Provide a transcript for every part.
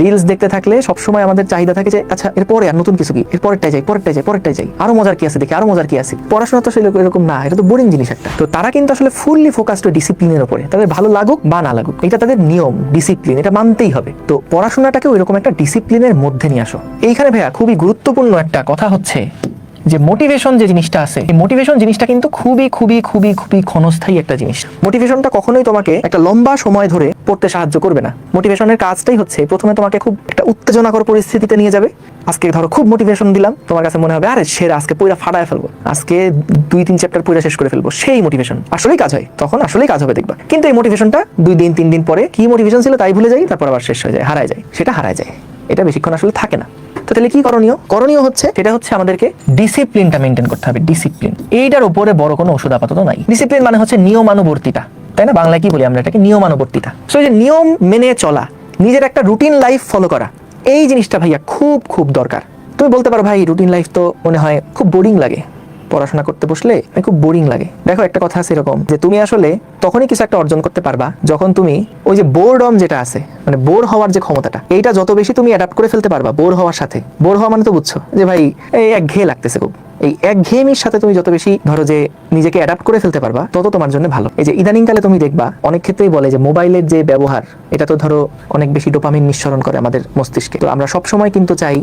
Reels দেখতে থাকলে সবসময় আমাদের চাহিদা থাকে যে আচ্ছা এরপরে আর নতুন কিছু কি? এর পরেরটাই যাই পরেরটাই যাই পরেরটাই যাই। আরও মজার কি আছে দেখি, আরও মজার কি আছে? পড়াশোনা তো সেরকম, এরকম না, এটা তো বোরিং জিনিস একটা। তো তারা কিন্তু আসলে ফুললি ফোকাসড ডিসিপ্লিনের উপরে তাদের ভালো লাগুক বা না লাগুক, এটা তাদের নিয়ম ডিসিপ্লিন এটা মানতেই হবে। তো পড়াশোনাটাকে ওইরকম একটা ডিসিপ্লিনের মধ্যে নিয়ে আসো। এইখানে ভাইয়া খুবই গুরুত্বপূর্ণ একটা কথা হচ্ছে যে মোটিভেশন যে জিনিসটা আছে, এই মোটিভেশন জিনিসটা কিন্তু খুবই খুবই খুবই খুবই ক্ষণস্থায়ী একটা জিনিস। মোটিভেশনটা কখনোই তোমাকে একটা লম্বা সময় ধরে পড়তে সাহায্য করবে না। মোটিভেশনের কাজটাই হচ্ছে প্রথমে তোমাকে খুব একটা উত্তেজনাকর পরিস্থিতিতে নিয়ে যাবে। আজকে ধরো খুব মোটিভেশন দিলাম, তোমার কাছে মনে হবে, আরে সেরা, আজকে পুরা ফাটায় ফেলব। আজকে দুই, তিন চ্যাপ্টার পুরো শেষ করে ফেলব। সেই মোটিভেশন আসলেই কাজ হয়। তখন আসলেই কাজ হবে, দেখবা। কিন্তু এই মোটিভেশনটা দুই দিন, তিন দিন পরে কি মোটিভেশন ছিল তাই ভুলে যাই, তারপর আবার শেষ হয়ে যায়, হারায় যায়। সেটা হারায় যায়। এটা বেশিক্ষণ আসলে থাকে না। তো তাহলে কি করণীয়? করণীয় হচ্ছে সেটা হচ্ছে আমাদেরকে ডিসিপ্লিনটা মেনটেন করতে হবে ডিসিপ্লিন এইটার উপরে বড় কোনো ওষুধ আপাতত নাই। ডিসিপ্লিন মানে হচ্ছে নিয়মানুবর্তিতা, তাই না? বাংলায় কি বলি আমরা এটাকে? নিয়মানুবর্তিতা। সো যে নিয়ম মেনে চলা, নিজের একটা রুটিন লাইফ ফলো করা, এই জিনিসটা ভাইয়া খুব খুব দরকার। তুমি বলতে পারো ভাই রুটিন লাইফ তো মনে হয় খুব বোরিং লাগে। পড়াশোনা করতে বসলে খুব বোরিং লাগে। দেখো একটা কথা আছে এরকম, যে তুমি আসলে তখনই কিছু একটা অর্জন করতে পারবা যখন তুমি ওই যে বোর্ডম যেটা আছে মানে বোর হওয়ার যে ক্ষমতাটা, এইটা যত বেশি তুমি অ্যাডাপ্ট করে ফেলতে পারবা বোর হওয়ার সাথে। বোর হওয়া মানে তো বুঝছ যে ভাই, এই এক ঘেয়ে লাগতেছে খুব। এই এক ঘেয়েমির সাথে তুমি যত বেশি ধরো যে নিজেকে অ্যাডাপ্ট করে ফেলতে পারবা, তত তোমার জন্য ভালো। এই যে ইদানিংকালে তুমি দেখবা, অনেক ক্ষেত্রেই বলে যে মোবাইলের যে ব্যবহার, এটা তো ধরো অনেক বেশি ডোপামিন নিঃসরণ করে আমাদের মস্তিষ্কে। তো আমরা সবসময় কিন্তু চাই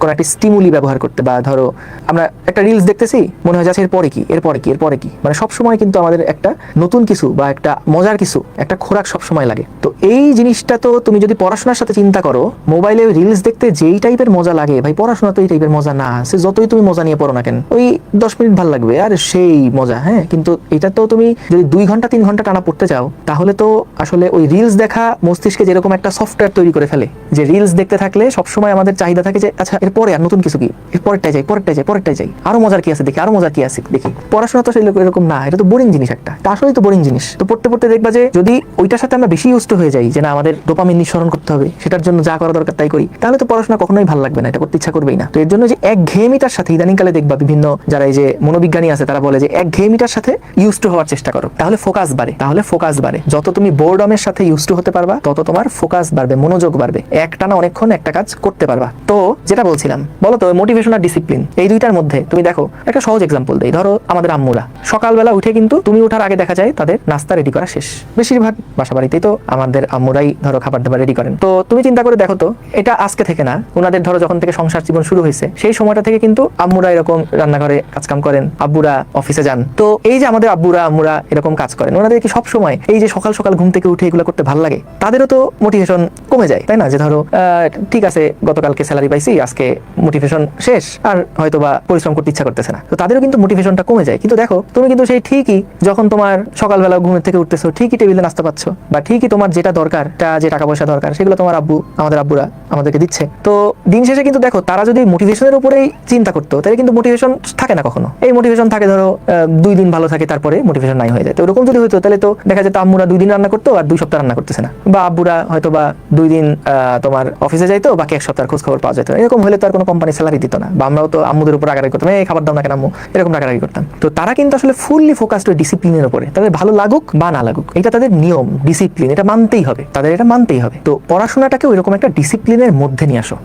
কোনো একটা স্টিমুলি ব্যবহার করতে বা ধরো আমরা একটা রিলস দেখতেছি, মনে হয় যাচ্ছে এরপরে কি এরপরে কি এরপরে কি? মানে সব সময় কিন্তু আমাদের একটা নতুন কিছু বা একটা মজার কিছু, একটা খোরাক সব সময় লাগে। তো এই জিনিসটা তো তুমি যদি পড়াশোনার সাথে চিন্তা করো, মোবাইলে রিলস দেখতে যেই টাইপের মজা লাগে, ভাই পড়াশোনা তো এই টাইপের মজা না, সে যতই তুমি মজা নিয়ে পড়ো না কেন, ওই দশ মিনিট ভালো লাগবে, আর সেই মজা হ্যাঁ? কিন্তু এটা তো তুমি যদি দুই ঘণ্টা, তিন ঘণ্টা টানা পড়তে চাও, তাহলে তো আসলে ওই রিলস দেখা মস্তিষ্কে যেরকম একটা সফটওয়্যার তৈরি করে ফেলে, যে রিলস দেখতে থাকলে সবসময় আমাদের চাহিদা থাকে যে আচ্ছা এরপরে আর নতুন কিছু কি? পরেরটাই যাই পরেরটাই যাই পরেরটাই যাই। আরও মজার কি আছে দেখি, আরও মজার কি আছে দেখি। পড়াশোনা তো সেরকম এরকম না, এটা তো বোরিং জিনিস একটা। এটা আসলেই তো বোরিং জিনিস। তো পড়তে পড়তে দেখবা যে যদি ওইটার সাথে আমরা বেশি ইউজ হয়ে যাই, যে না, আমাদের ডোপামিন নিঃসরণ করতে হবে, সেটার জন্য যা করা দরকার তাই করি, তাহলে তো পড়াশোনা কখনোই ভালো লাগবে না, এটা করতে ইচ্ছা করবেই না। তো এর জন্য যে এক ঘেয়েমিটার সাথে, ইদানিংকালে দেখবা বিভিন্ন যারা এই যে মনোবিজ্ঞানী আছে, তারা বলে যে এক ঘেয়েমিটার সাথে ইউজ টু হওয়ার চেষ্টা করো। তাহলে ফোকাস বাড়ে, তাহলে ফোকাস বাড়ে। যত তুমি বোর্ডমের সাথে ইউজ টু হতে পারবা, তত তোমার ফোকাস বাড়বে, মনোযোগ বাড়বে। একটানা অনেকক্ষণ একটা কাজ করতে পারবা। তো যেটা বলছিলাম। বলো তো মোটিভেশন আর ডিসিপ্লিন এই দুইটার মধ্যে। তুমি দেখো, একটা সহজ এক্সাম্পল দেই। ধরো, আমাদের আম্মুরা। সকালবেলা উঠে কিন্তু তুমি ওঠার আগে দেখা যায় তাদের নাস্তা রেডি করা শেষ। বেশিরভাগ বাসা বাড়িতেই তো আমাদের আম্মুরাই ধরো খাবার দাবার রেডি করেন। তো তুমি চিন্তা করে দেখো তো, এটা আজকে থেকে না ওনাদের ধরো যখন থেকে সংসার জীবন শুরু হয়েছে, সেই সময়টা থেকে কিন্তু আম্মুরা এরকম রান্নাঘরে কাজকাম করেন, আব্বুরা অফিসে যান। তো এই যে আমাদের আব্বুরা, আম্মুরা এরকম কাজ করেন ওনাদের কি সব সময় এই যে সকাল সকাল ঘুম থেকে উঠে এগুলো করতে ভালো লাগে, তাদেরও তো মোটিভেশন কমে যায়, তাই না? যে ধরো ঠিক আছে, গতকালকে স্যালারি পাইছি আজকে মোটিভেশন শেষ আর হয়তো বা পরিশ্রম করতে ইচ্ছা করতেছে না। তো তাদেরও কিন্তু মোটিভেশনটা কমে যায়। কিন্তু দেখো, তুমি কিন্তু সেই ঠিকই যখন তোমার সকালবেলা ঘুমের থেকে উঠতেছো, ঠিকই টেবিলে নাস্তা পাচ্ছ বা ঠিকই তোমার যেটা দরকার তা যে টাকা পয়সা দরকার, সেগুলো তোমার আব্বু, আমাদের আব্বুরা আমাদেরকে দিচ্ছে। তো দিন শেষে কিন্তু দেখো, তারা যদি মোটিভেশনের উপরেই চিন্তা করতো, তাহলে কিন্তু মোটিভেশন থাকে না কখনো। এই মোটিভেশন থাকে ধরো দুই দিন ভালো থাকে, তারপরে মোটিভেশন নাই হয়ে যায়। তো এরকম যদি হতো তাহলে তো দেখা যেত আম্মুরা দুই দিন রান্না করতো আর দুই সপ্তাহ রান্না করতেছে না। বা আব্বুরা হয়তো বা দুই দিন তোমার অফিসে যাইতো, বাকি এক সপ্তাহ খোঁজ খবর পাওয়া যেত। এরকম হলে তো আর কোনো কোম্পানি স্যালারি দিত না। বা আমরাও তো আম্মুদের উপর রাগারাগি করতাম, এই খাবার দাম না কেন আম্মু? এরকম রাগারাগি করতাম। তো তারা কিন্তু আসলে ফুললি ফোকাসড ডিসিপ্লিনের উপরে। তাদের ভালো লাগুক বা না লাগুক, এটা তাদের নিয়ম ডিসিপ্লিন এটা মানতেই হবে। তাদের এটা মানতেই হবে। তো পড়াশোনাটাকে ওইরকম একটা ডিসিপ্লিনের মধ্যে নিয়ে আসো।